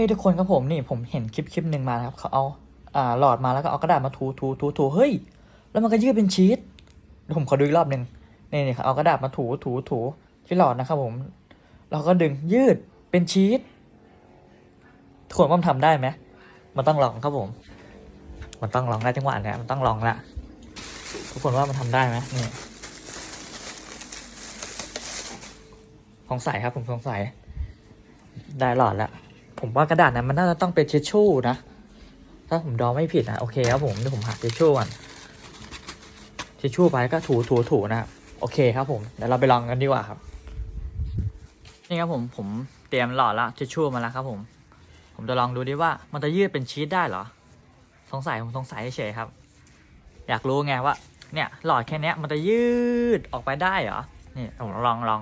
ฮ้ยทุกคนครับผมนี่ผมเห็นคลิปคลิปหนึ่งมาครับเขาเอาอ่าหลอดมาแล้วก็เอากระดาษมาถูถูถูถูเฮ้ย แล้วมันก็ยืดเป็นชีสเดี๋ยวผมขอดูอีกรอบหนึ่งนี่นี่ครับเอากระดาษมาถูถูถูที่หลอดนะครับผมเราก็ดึงยืดเป็นชีสทุกคนว่ามันทำได้ไหมมันต้องลองครับผม มันต้องลองได้จังหวะเนี้ยมันต้องลองละทุกคนว่ามันทำได้ไหมนี่สงสัยครับผมสงสัยได้หลอดแล้ว ผมว่ากระดาษนั้นมันน่าจะต้องเป็นเชชชู่นะ ถ้าผมดอไม่ผิดนะโอเคครับผมเดี๋ยวผมหาเชชชู่ก่อนเชชชู่ไปก็ถูถูถูนะครับโอเคครับผมเดี๋ยวเราไปลองกันดีกว่าครับ นี่ครับผมผมเตรียมหลอดแล้วเชชชู่มาแล้วครับ ผม ผมจะลองดูดิว่ามันจะยืดเป็นชีสได้เหรอ สงสัยผมสงสัยเฉยครับ อยากรู้ไงว่า เนี่ยหลอดแค่เนี้ยมันจะยืดออกไปได้เหรอนี่ผมลองลอง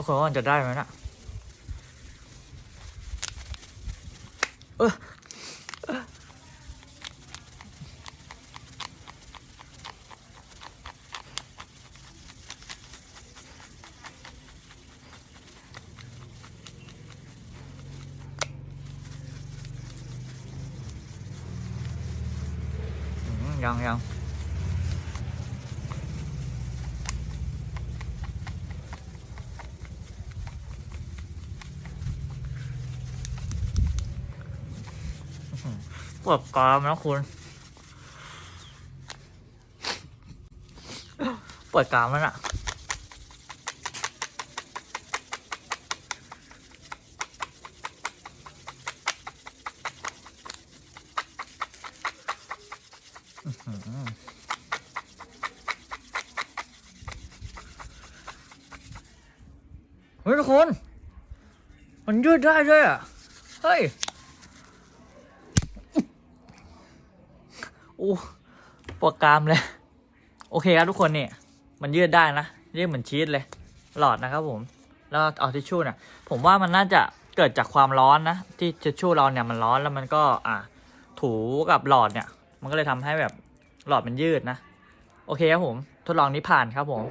ทุกคนว่ามันจะได้ไหมนะเออยังยัง ปวดกรามนะคุณปวดกรามมันอะเฮ้ยทุกคน มันยืดได้ด้วยอะ เฮ้ย อ้ปวดกรามเลย โอเคครับทุกคนเนี่ย มันยืดได้นะยืดเหมือนชีสเลย หลอดนะครับผม แล้วเอาทิชชู่เนี่ยผมว่ามันน่าจะเกิดจากความร้อนนะ ที่ทิชชู่เราเนี่ยมันร้อนแล้วมันก็อ่าถูกับหลอดเนี่ย มันก็เลยทำให้แบบหลอดมันยืดนะ โอเคครับผม ทดลองนี้ผ่านครับผม